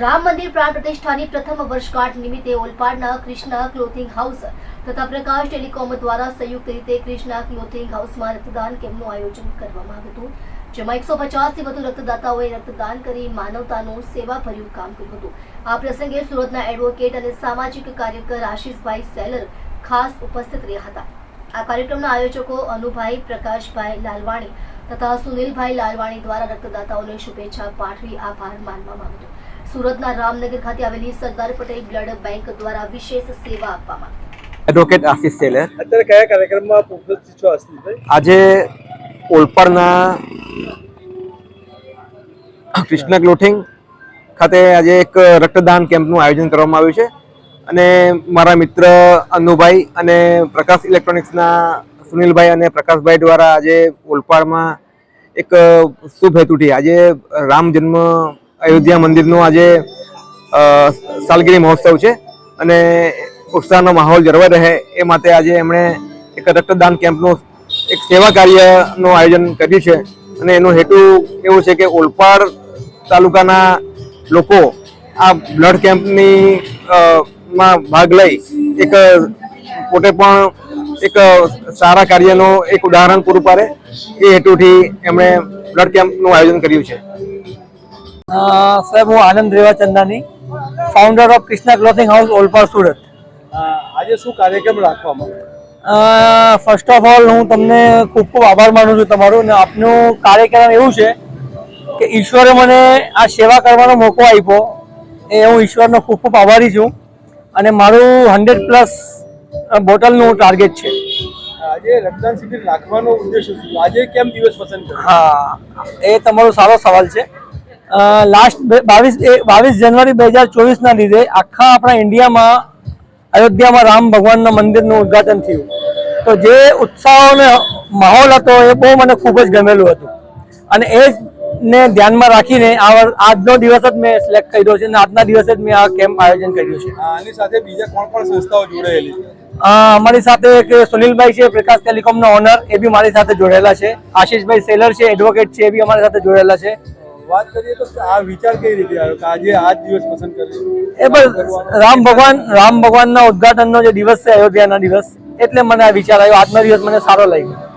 રામ મંદિર પ્રાણ પ્રતિષ્ઠાની પ્રથમ વર્ષગાંઠ નિમિત્તે ઓલપાડના કૃષ્ણા ક્લોથિંગ હાઉસ તથા પ્રકાશ ટેલિકોમ દ્વારા સંયુક્ત રીતે કૃષ્ણા ક્લોથિંગ હાઉસમાં રક્તદાન કેમ્પનું આયોજન કરવામાં આવ્યું હતું, જેમાં એકસો પચાસથી વધુ રક્તદાતાઓએ રક્તદાન કરી માનવતાનું સેવાભર્યું કામ કર્યું હતું. આ પ્રસંગે સુરતના એડવોકેટ અને સામાજિક કાર્યકર આશીષભાઈ સેલર ખાસ ઉપસ્થિત રહ્યા હતા. આ કાર્યક્રમના આયોજકો અનુભાઈ પ્રકાશભાઈ લાલવાણી તથા સુનિલભાઈ લાલવાણી દ્વારા રક્તદાતાઓને શુભેચ્છા પાઠવી આભાર માનવામાં આવ્યો હતો. સુરતના રામનગર ખાતે આવેલી સરદાર પટેલ બ્લડ બેંક દ્વારા વિશેષ સેવા આપવામાં એડવોકેટ આશિષ સેલર. અત્યારે કયા કાર્યક્રમમાં ઉપસ્થિત છો આશિષભાઈ? આજે ઓલપાડના કૃષ્ણ ક્લોથિંગ ખાતે આજે એક રક્તદાન કેમ્પનું આયોજન કરવામાં આવ્યું છે. અને મારા મિત્ર અનુભાઈ અને પ્રકાશ ઇલેક્ટ્રોનિક્સના સુનિલભાઈ અને પ્રકાશભાઈ દ્વારા આજે ઓલપાડમાં એક શુભ હેતુથી આજે રામ જન્મ અયોધ્યા મંદિરનો આજે સાલગીરી મહોત્સવ છે અને ઉત્સાહનો માહોલ જળવાઈ રહે એ માટે આજે એમણે એક રક્તદાન કેમ્પનું એક સેવા કાર્યનું આયોજન કર્યું છે અને એનો હેતુ એવું છે કે ઓલપાડ તાલુકાના લોકો આ બ્લડ કેમ્પની માં ભાગ લઈ એક પોતે પણ એક સારા કાર્યનો એક ઉદાહરણ પૂરું પાડે એ હેતુથી એમણે બ્લડ કેમ્પનું આયોજન કર્યું છે. સાહેબ હું Anand Reva Chandani founder of Krishna clothing house Olpad Surat આજે શું કાર્યક્રમ રાખવામાં ફર્સ્ટ ઓફ ઓલ હું તમને ખૂબ ખૂબ આભાર માનું છું તમારો ને આપનું કાર્યક્રમ એવું છે કે ઈશ્વરે મને આ સેવા કરવાનો મોકો આપ્યો એ હું ઈશ્વરનો ખૂબ ખૂબ આભારી છું અને મારું હંડ્રેડ પ્લસ બોટલનું ટાર્ગેટ છે. આજે રક્તદાન શિબિર રાખવાનો ઉદ્દેશ આજે કેમ દિવસ પસંદ હા એ તમારો સારો સવાલ છે. લાસ્ટ બાવીસ બાવીસ જાન્યુઆરી બે હજાર ચોવીસના લીધે આખા આપણા ઇન્ડિયામાં અયોધ્યામાં રામ ભગવાનના મંદિરનું ઉદ્ઘાટન થયું. તો જે ઉત્સાહ અને માહોલ હતો એ બહુ મને ખૂબ જ ગમેલું હતું. અને એ ને ધ્યાનમાં રાખીને આ આજનો દિવસ જ મેં સિલેક્ટ કર્યો છે અને આજના દિવસે જ મેં આ કેમ્પ આયોજન કર્યું છે. આની સાથે બીજા કોણ કોણ સંસ્થાઓ જોડાયેલી અમારી સાથે એક સુનિલભાઈ છે પ્રકાશ ટેલિકોમના ઓનર એ બી મારી સાથે જોડાયેલા છે. આશીષભાઈ સેલર છે એડવોકેટ છે એ બી અમારી સાથે જોડાયેલા છે. વાત કરીએ તો આ વિચાર કઈ રીતે આવ્યો કે આજે આ દિવસ પસંદ કર્યો એ બસ, રામ ભગવાન, રામ ભગવાનના ઉદ્ઘાટનનો જે દિવસ છે અયોધ્યાના દિવસ, એટલે મને આ વિચાર આવ્યો. આજનો દિવસ મને સારો લાગ્યો.